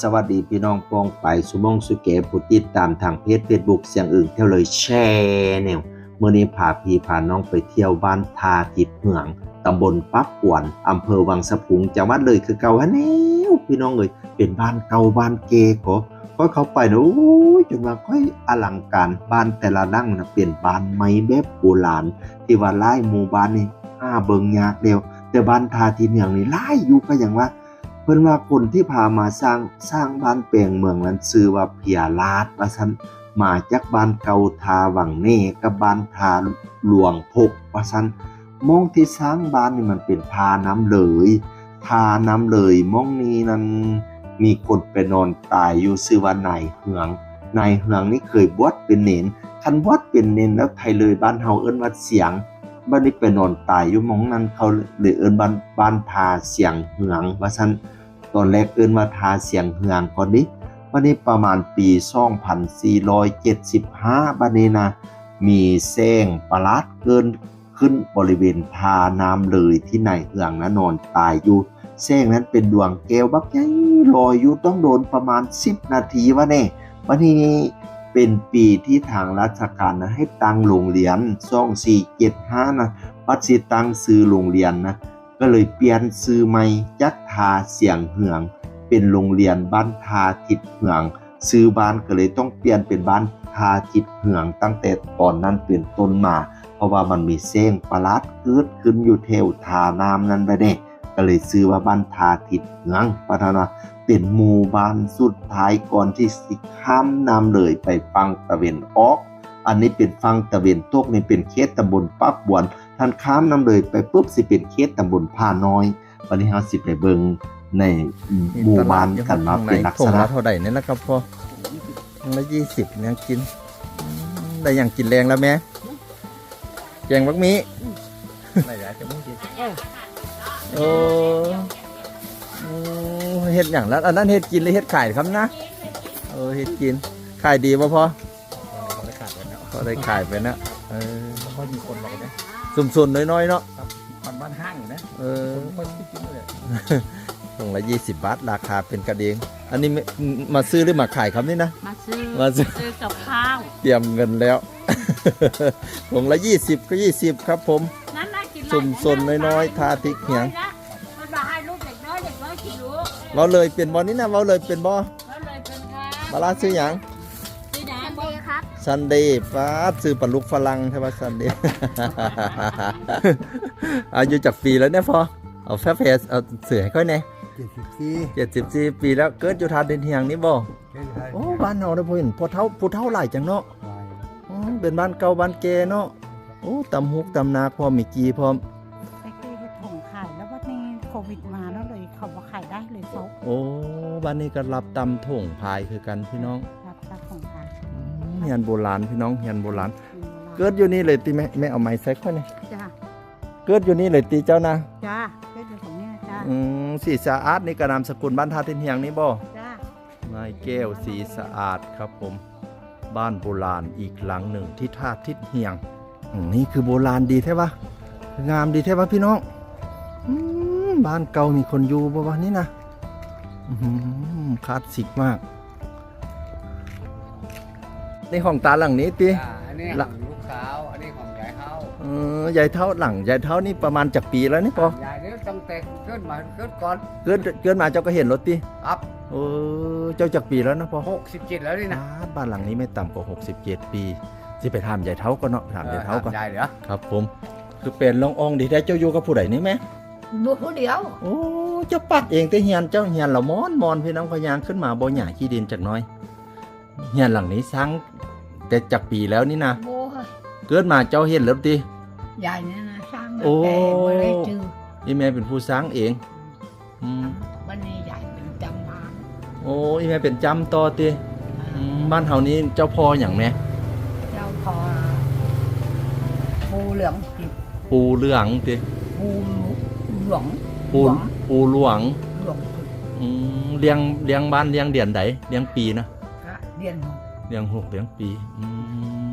สวัสดีพี่น้องปองไปสุมงสุเกผู้ติดตามทางเพจ Facebook เสียงอื่นเที่ยวเลยแชร์แนวเมื่อนี้พาพี่พาน้องไปเที่ยวบ้านทาทิดเมืองตำบลปักกวนอำเภอวังสะพุงจังหวัดเลยคือเก่าฮะแนวพี่น้องเอ้ยเป็นบ้านเก่าบ้านเกก็ก็เขาไปนะโอ้ยจนว่าค่อยอลังการบ้านแต่ละดั้งนะเป็นบ้านไม้แบบโบราณที่ว่าไล่หมู่บ้านนี่ห้าเบิงยากเดียวแต่บ้านทาทิดเมืองนี่ไล่อยู่ก็อย่างว่า พิ่นว่าคนที่พามาสร้างสร้างบ้านแปลงเมืองนั้นชื่อว่าเพียลาดว่าซั่นมาจากบ้านเก่าทาวังเน่กับบ้านทาหลวงพกว่าซั่นมองที่สร้างบ้านนี่มันเป็นทาน้ำเลยทาน้ำเลยมองนี้นั้นมีคนไปนอนตายอยู่ชื่อว่านายเฮืองนายเฮืองนี่เคยบวชเป็นเนนคันบวชเป็นเนนแล้วไทยเลยบ้านเฮาเอิ้นว่าเสียงบ้านนี้ไปนอนตายอยู่มองนั้นเขาเลยเอิ้นบ้านบ้านทาเสียงเหืองว่าซั่น ตอนแรกเอิ้นว่าทาเสียงเหืองก่อนนี้วันนี้ประมาณปี2475บัดนี้นะ มีแสงประหลาดเกินขึ้นบริเวณทาน้ำเลยที่นเหืองนะนอนตายอยู่แสงนั้นเป็นดวงแก้วบักใหญ่ลอยอยู่ต้องโดนประมาณ 10 นาทีวะแน่วันนี้เป็นปีที่ทางราชการนะให้ตังโรงเรียนซ่องสี่เจ็ดห้านะปัดสิตังซื้อโรงเรียนนะ ก็เลยเปลี่ยนซื้อใหม่จักทาเสียงเหือง เป็นโรงเรียนบ้านทาทิดเหืองซื้อบ้านก็เลยต้องเปลี่ยนเป็นบ้านทาทิดเหือง ตั้งแต่ตอนนั้นเป็นต้นมา เพราะว่ามันมีเส้งประหลาดเกิดขึ้นอยู่แถวทาน้ำนั้นไปเด้ก็เลยซื้อว่าบ้านทาทิดเหืองพัฒนาเป็นหมู่บ้านสุดท้ายก่อนที่สิข้ามน้ำเลยไปฟังตะเวนออก อันนี้เป็นฟังตะเวนตกนี่เป็นเขตตำบลปักบวน ท่านข้ามน้ำเลยไปปุ๊บสิเป็นเขตตำบลผ้าน้อยวันนี้เราสิไปเบิงในหมู่บ้านกันมาเป็นลักถุษงณะละเท่าไหร่เนี่ยนะครับพ่อถุงละยี่สิบเนี่ยกินอืมได้อย่างกินแรงแล้วแม่แกงบักมีไม่ได้จะไม่กินโอ้โอ้เฮ็ดอย่างแล้วอันนั้นเฮ็ดกินหรือเฮ็ดขายครับนะเออเฮ็ดกินขายดีป่ะพ่อก็ได้ขายไปนะเออ ค่อยมีคนบอกนะสุ่มๆน้อยๆเนาะมันบ้านห้างอยู่นะเออคนไม่กินเลยถุงละยี่สิบบาท ราคาเป็นกระเดงอันนี้ไม่มาซื้อหรือมาขายครับนี่นะ มาซื้อมาซื้อซื้อกับข้าวเตรียมเงินแล้ว ถุงละยี่สิบก็ยี่สิบครับผม นั่นน่ากินสุ่มสนน้อยๆทาพริกเหียง มันมาให้ลูกเด็กน้อยเด็กน้อยกินรู้เราเลยเป็นบอลนี่นะเราเลยเป็นบอแล้วเลยเป็นครับบาลาซื้อหยัง ซันเดย์ป้าดซื้อปลาลูกฝรั่งใช่ปะซันเดย์ อายุจากปีแล้วเนี่ยพอเอาแฟร์เพสเอาเสือให้ค่อยแน่เจ็ดสิบสี่เจ็ดสิบสี่ปีแล้วเกิดอยู่ทานเดนเฮียงนี่บ่เจ็ดสิบห้าโอ้บ้านเราเนี่ยพ่อเห็นพอเท่าผู้เท่าไหร่จังเนาะอ๋อเป็นบ้านเก่าบ้านแกเนาะโอ้ตำฮุกตำนาพร้อมมีกีพร้อมไปคือเห็ดผงขายแล้ววันนี้โควิดมาแล้วเลยเขาบอกขายได้เลยเขาโอ้บ้านนี้ก็รับตำถงพายคือกันพี่น้อง รับรับผงขายอืมเฮียนโบราณพี่น้องเฮียนโบราณ เกิดอยู่นี่เลยตีแม่แม่เอาไม้ใส่ค่อยนี่จ้าเกิดอยู่นี่เลยตีเจ้านะจ้าเฮ็ดเป็นของเนี่ยจ้าอืมสีสะอาดนี่ก็นามสกุลบ้านท่าเทียนเฮียงนี่บ่จ้าไม้แก้วสีสะอาดครับผม บ้านโบราณอีกหลังหนึ่งที่ท่าทิศเฮียงอืมนี่คือโบราณดีแท้ปะงามดีแท้ปะพี่น้องอืมบ้านเก่ามีคนอยู่บ่วะนี่นะอื้อหือคลาสสิกมาก ในห้องตาหลังนี้ตีอ่าอันนี้ละของลูกสาว อันนี้ของยายเขาเออยายเท่าหลังยายเท่านี่ประมาณจากปีแล้วนี่ปอยายเนี่ยตั้งแต่เกิดมาเกิดก่อนเกินเกินมาเจ้าก็เห็นรถตีอัพเออเจ้าจากปีแล้วนะพอหกสิบเจ็ดแล้วนี่นะอ่าบ้านหลังนี้ไม่ต่ำกว่า67 ปีสิไปถามยายเท่าก็เนาะถามยายเท่าก่อน ยายเหรอครับผมคือเป็นลององดีได้เจ้าอยู่กับผู้ใดนี่ไหมดูผู้เดียวโอ้เจ้าปัดเองแต่เฮียนเจ้าเฮียนละมอนมอนพี่น้องพยางขึ้นมาบ่หยาขี้ดินจากหน้อยเฮียนหลังนี้สร้าง แต่จากปีแล้วนี่นะโอ้ยเกิดมาเจ้าเห็นแล้วติ ยายเนี่ยนะสร้างมาโอ้ แต่ไม่ได้จืออีแม่เป็นผู้สร้างเองอืมวันนี้ยายเป็นจำบานโอ้อีแม่เป็นจำต่อติอืมบ้านเฮานี้เจ้าพ่ออย่างแม่เจ้าพอปูเหลืองผิดปูเหลืองติปูหลวง ปูปูหลวงหลวงผิดอืมเลี้ยงเลี้ยงบ้านเลี้ยงเดือนใดเลี้ยงปีนะก็เรียนหก เลี้ยงหกเลี้ยงปี อืม